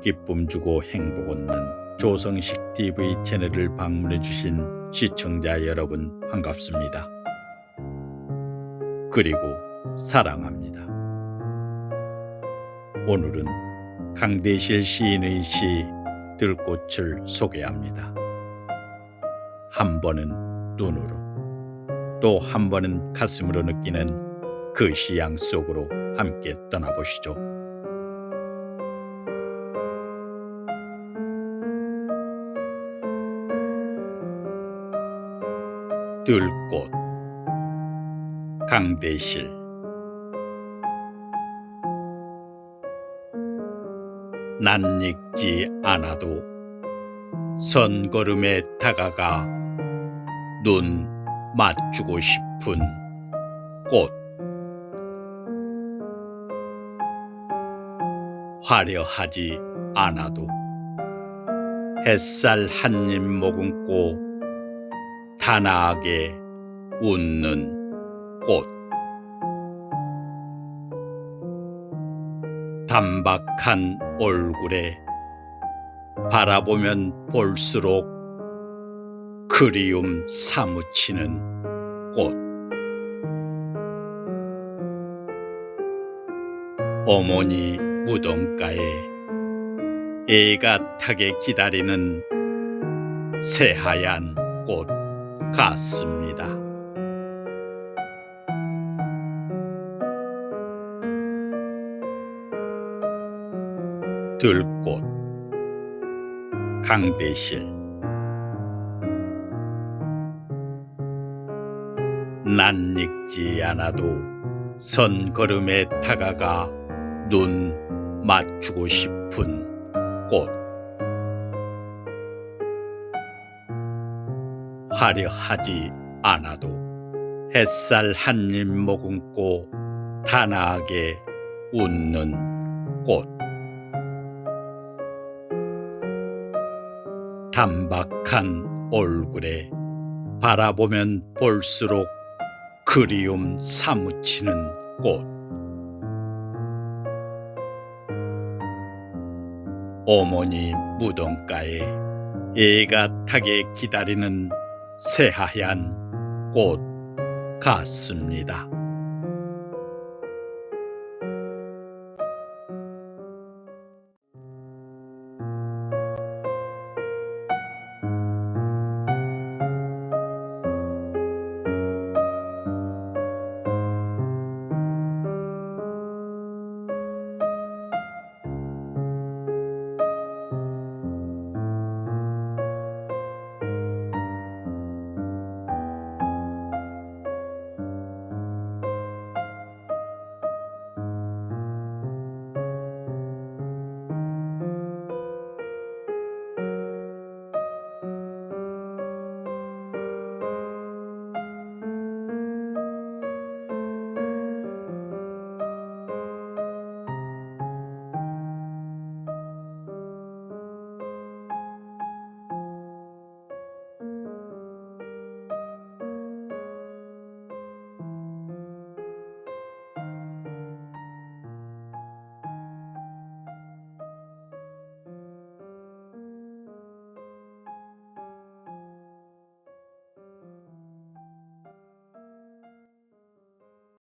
기쁨 주고 행복 얻는 조성식 TV 채널을 방문해 주신 시청자 여러분 반갑습니다. 그리고 사랑합니다. 오늘은 강대실 시인의 시 들꽃을 소개합니다. 한 번은 눈으로 또 한 번은 가슴으로 느끼는 그 시양 속으로 함께 떠나보시죠. 들꽃 강대실. 낯익지 않아도 선걸음에 다가가 눈 맞추고 싶은 꽃 화려하지 않아도 햇살 한 입 머금고 단아하게 웃는 꽃. 단박한 얼굴에 바라보면 볼수록 그리움 사무치는 꽃. 어머니 무덤가에 애가 타게 기다리는 새하얀 꽃 같습니다. 들꽃 강대실 낯익지 않아도 선걸음에 다가가 눈 맞추고 싶은 꽃 화려하지 않아도 햇살 한 입 머금고 단아하게 웃는 꽃. 단박한 얼굴에 바라보면 볼수록 그리움 사무치는 꽃. 어머니 무덤가에 애가 타게 기다리는 새하얀 꽃 같습니다.